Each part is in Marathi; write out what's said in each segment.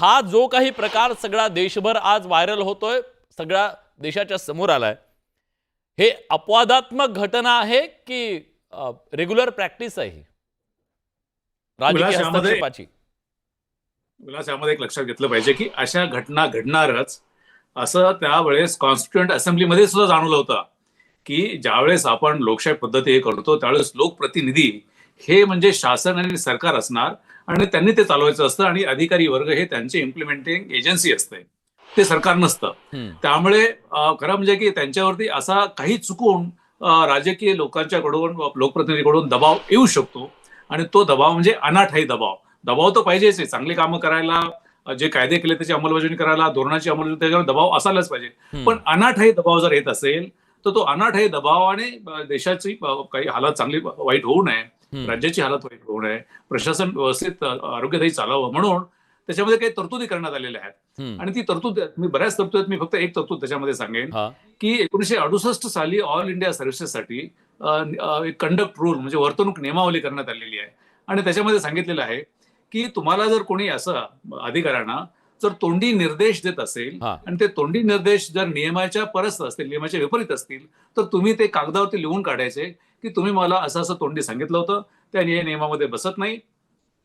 हा जो काही प्रकार सगळा देशभर आज व्हायरल होतोय सगळ्या देशाच्या समोर आलाय. हे अपवादात्मक घटना आहे की रेग्युलर प्रॅक्टिस आहे राजकीय विलास, यामध्ये- हस्तक्षेपाची. विलास यामध्ये एक लक्षात घेतलं पाहिजे की अशा घटना घडणारच. असं त्यावेळेस कॉन्स्टिट्युएंट असेंब्लीमध्ये सुद्धा जाणवलं होतं की ज्यावेळेस आपण लोकशाही पद्धती हे करतो त्यावेळेस लोकप्रतिनिधी हे म्हणजे शासन आणि सरकार असणार. आणि त्यांनी ते चालवायचं असतं आणि अधिकारी वर्ग हे त्यांचे इम्प्लिमेंटिंग एजन्सी असते ते सरकार नसतं. त्यामुळे खरं म्हणजे की त्यांच्यावरती असा काही चुकून राजकीय लोकांच्याकडून लोकप्रतिनिधीकडून दबाव येऊ शकतो आणि तो दबाव म्हणजे अनाठाई दबाव दबाव तर पाहिजेच आहे चांगली कामं करायला जे कायदे केले त्याची अंमलबजावणी करायला धोरणाची अंमलबजावणी त्याच्यावर दबाव असायलाच पाहिजे. पण अनाठाई दबाव जर येत असेल तर तो अनाठाई दबावाने अं, देशाची काही हालत चांगली वाईट होऊ नये. राज्याची हालत वाईट होऊ नये प्रशासन व्यवस्थित आरोग्यदायी चालावं म्हणून त्याच्यामध्ये काही तरतुदी करण्यात आलेल्या आहेत. आणि ती तरतूद मी बऱ्याच तरतूद आहेत मी फक्त एक तरतूद त्याच्यामध्ये सांगेन की एकोणीशे अडुसष्ट साली ऑल इंडिया सर्व्हिसेससाठी एक कंडक्ट रूल म्हणजे वर्तणूक नियमावली करण्यात आलेली आहे. आणि त्याच्यामध्ये सांगितलेलं आहे की तुम्हाला जर कोणी असं अधिकाऱ्यांना जर तोंडी निर्देश देत असेल. आणि ते तोंडी निर्देश जर नियमाच्या परस्त असतील नियमाच्या विपरीत असतील तर तुम्ही ते कागदावरती लिहून काढायचे की तुम्ही मला असं असं तोंडी सांगितलं होतं त्या निय- नियमामध्ये बसत नाही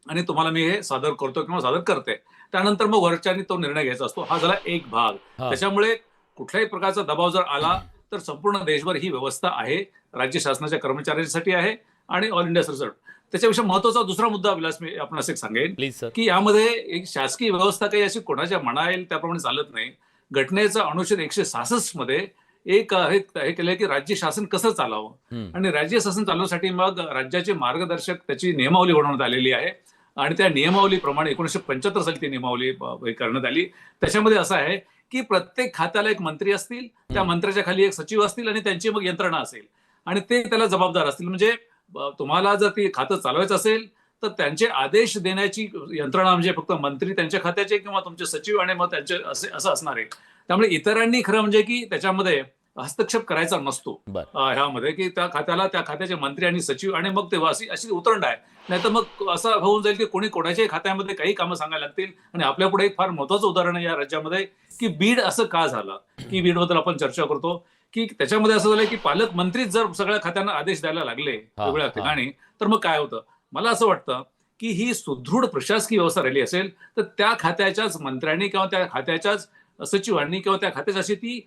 आणि तुम्हाला मी हे सादर करतो किंवा सादर करते. त्यानंतर मग वरच्यानी तो निर्णय घ्यायचा असतो. हा झाला एक भाग. त्याच्यामुळे कुठल्याही प्रकारचा दबाव जर आला तर संपूर्ण देशभर ही व्यवस्था आहे. राज्य शासनाच्या कर्मचाऱ्यांसाठी आहे आणि ऑल इंडिया सरसट त्याच्यापेक्षा महत्त्वाचा दुसरा मुद्दा विलास मी आपण असं एक सांगेन की यामध्ये एक शासकीय व्यवस्था काही अशी कोणाच्या मना येईल त्याप्रमाणे चालत नाही. घटनेचा अनुच्छेद एकशे सहासष्टमध्ये एक हे केलंय की राज्य शासन कसं चालावं. आणि राज्य शासन चालवण्यासाठी मग राज्याचे मार्गदर्शक त्याची नियमावली बनवण्यात आलेली आहे. आणि त्या नियमावलीप्रमाणे एकोणीशे पंच्याहत्तर साली ती नियमावली करण्यात आली. त्याच्यामध्ये असं आहे की प्रत्येक खात्याला एक मंत्री असतील त्या. मंत्र्याच्या खाली एक सचिव असतील आणि त्यांची मग यंत्रणा असेल. आणि ते त्याला जबाबदार असतील. म्हणजे तुम्हाला जर ती खातं चालवायचं असेल तर त्यांचे आदेश देण्याची यंत्रणा म्हणजे फक्त मंत्री त्यांच्या खात्याचे किंवा तुमचे सचिव आणि मग त्यांचे असे असं असणार आहे. त्यामुळे इतरांनी खरं म्हणजे की त्याच्यामध्ये हस्तक्षेप करायचा नसतो. ह्यामध्ये की त्या खात्याला त्या खात्याचे मंत्री आणि सचिव आणि मग ते अशी अशी उतरंड आहे. नाही तर मग असं होऊन जाईल की कोणी कोणाच्याही खात्यामध्ये काही कामं सांगायला लागतील. आणि आपल्या पुढे एक फार महत्वाचं उदाहरण आहे या राज्यामध्ये की बीड असं का झालं? की बीडबद्दल आपण चर्चा करतो की त्याच्यामध्ये असं झालं की पालकमंत्रीच जर सगळ्या खात्यांना आदेश द्यायला लागले वेगळ्या. ठिकाणी तर मग काय होतं? मला असं वाटतं की ही सुदृढ प्रशासकीय व्यवस्था राहिली असेल तर त्या खात्याच्याच मंत्र्यांनी किंवा त्या खात्याच्याच सचिवांनी किंवा त्या खात्याची अशी ती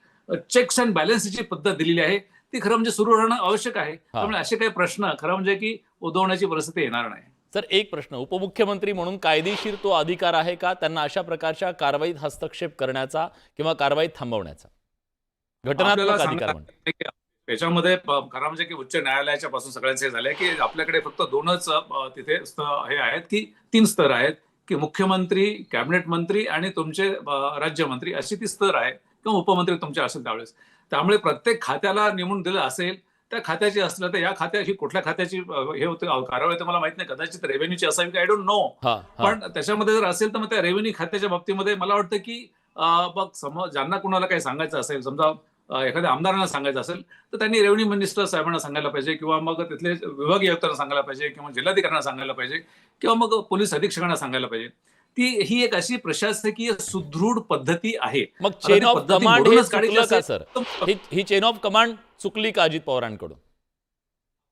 चेक्स अँड बॅलन्सची पद्धत दिलेली आहे ती खरं म्हणजे सुरू राहणं आवश्यक आहे. त्यामुळे असे काही प्रश्न खरं म्हणजे की उद्भवण्याची परिस्थिती येणार नाही. सर एक प्रश्न. उपमुख्यमंत्री म्हणून कायदेशीर तो अधिकार आहे का? त्यांना अशा प्रकारच्या कारवाईत हस्तक्षेप करण्याचा किंवा कारवाईत थांबवण्याचा? घटनात्मक अधिकार त्याच्यामध्ये खरं म्हणजे की उच्च न्यायालयाच्या पासून सगळ्यांचे हे झालंय की आपल्याकडे फक्त दोनच तिथे हे आहेत की तीन स्तर आहेत की मुख्यमंत्री कॅबिनेट मंत्री आणि तुमचे राज्यमंत्री अशी ती स्तर आहे किंवा उपमंत्री तुमचे असेल त्यावेळेस. त्यामुळे प्रत्येक खात्याला नेमून दिलं असेल त्या खात्याची असलं तर या खात्याची कुठल्या खात्याची हे होते कारवाई तर मला माहीत नाही कदाचित रेव्हेन्यूची असावी का आय डोंट नो पण त्याच्यामध्ये जर असेल तर मग त्या रेव्हेन्यू खात्याच्या बाबतीमध्ये मला वाटतं की अं, मग सम ज्यांना कुणाला काही सांगायचं असेल समजा एखाद्या आमदारांना सांगायचं असेल तर त्यांनी रेव्हेन्यू मिनिस्टर साहेबांना सांगायला पाहिजे किंवा मग तिथले विभागीय आयुक्तांना सांगायला पाहिजे किंवा जिल्हाधिकाऱ्यांना सांगायला पाहिजे किंवा मग पोलीस अधीक्षकांना सांगायला पाहिजे. ती ही एक अशी प्रशासकीय सुदृढ पद्धती आहे. मग चेन ऑफ कमांड हे चुकलं का सर ही चेन ऑफ कमांड चुकली का अजित पवारांकडून?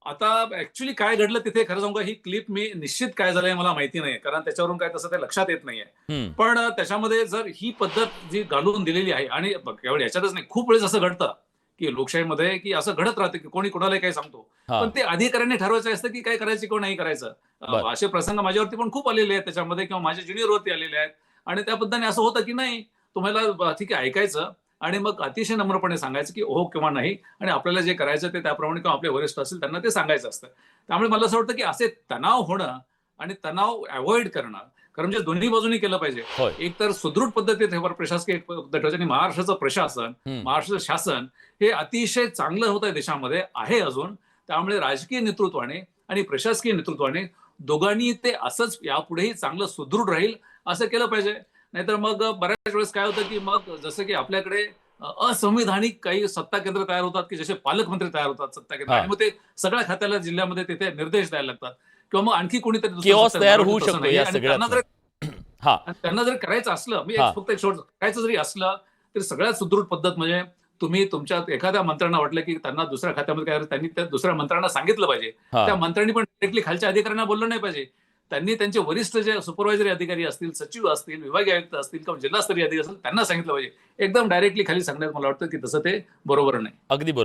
आता ऍक्च्युली काय घडलं तिथे खरं सांगू ही क्लिप मी निश्चित काय झालंय मला माहिती नाही कारण त्याच्यावरून काय तसं ते लक्षात येत नाहीये. पण त्याच्यामध्ये जर ही पद्धत जी घालून दिलेली आहे आणि केवळ याच्यातच नाही खूप वेळेस असं घडतं. की लोकशाहीमध्ये की असं घडत राहतं की कोणी कोणाला काही सांगतो. पण ते अधिकाऱ्यांनी ठरवायचं असतं की काय करायचं किंवा नाही करायचं. असे प्रसंग माझ्यावरती पण खूप आलेले आहेत त्याच्यामध्ये किंवा माझ्या ज्युनियरवरती आलेले आहेत. आणि त्या पद्धतीने असं होतं की नाही तुम्हाला ठीक आहे ऐकायचं आणि मग अतिशय नम्रपणे सांगायचं की हो किंवा नाही आणि आपल्याला जे करायचं ते त्याप्रमाणे किंवा आपले वरिष्ठ असतील त्यांना ते सांगायचं असतं. त्यामुळे मला असं वाटतं की असे तणाव होणं आणि तणाव अवॉइड करणं कारण म्हणजे दोन्ही बाजूनी केलं पाहिजे. एक तर सुदृढ पद्धतीत हे प्रशासकीय आणि महाराष्ट्राचं प्रशासन हम्म, महाराष्ट्र शासन हे अतिशय चांगलं होत आहे देशामध्ये आहे अजून. त्यामुळे राजकीय नेतृत्वाने आणि प्रशासकीय नेतृत्वाने दोघांनी ते असंच यापुढेही चांगलं सुदृढ राहील असं केलं पाहिजे. नाहीतर मग बऱ्याच वेळेस काय होतं की मग जसं की आपल्याकडे असंविधानिक काही सत्ता केंद्र तयार होतात की जसे पालकमंत्री तयार होतात सत्ता केंद्र. आणि मग ते सगळ्या खात्याला जिल्ह्यामध्ये तिथे निर्देश द्यायला लागतात. किंवा मग आणखी कोणीतरी तयार होऊ शकतो. या त्यांना. जर हा. करायचं असलं मी. फक्त एक शेवट करायचं जरी असलं तरी सगळ्यात सुदृढ पद्धत म्हणजे तुम्ही तुमच्या एखाद्या मंत्र्यांना वाटलं की त्यांना दुसऱ्या खात्यामध्ये काय त्यांनी त्या दुसऱ्या मंत्र्यांना सांगितलं पाहिजे. त्या मंत्र्यांनी पण डायरेक्टली खालच्या अधिकाऱ्यांना बोललं नाही पाहिजे. त्यांनी त्यांचे वरिष्ठ जे सुपरवायझरी अधिकारी असतील सचिव असतील विभागीय आयुक्त असतील किंवा जिल्हास्तरीय अधिकारी असतील त्यांना सांगितलं पाहिजे. एकदम डायरेक्टली खाली सांगण्यात मला वाटतं की तसं ते बरोबर नाही. अगदी बरोबर.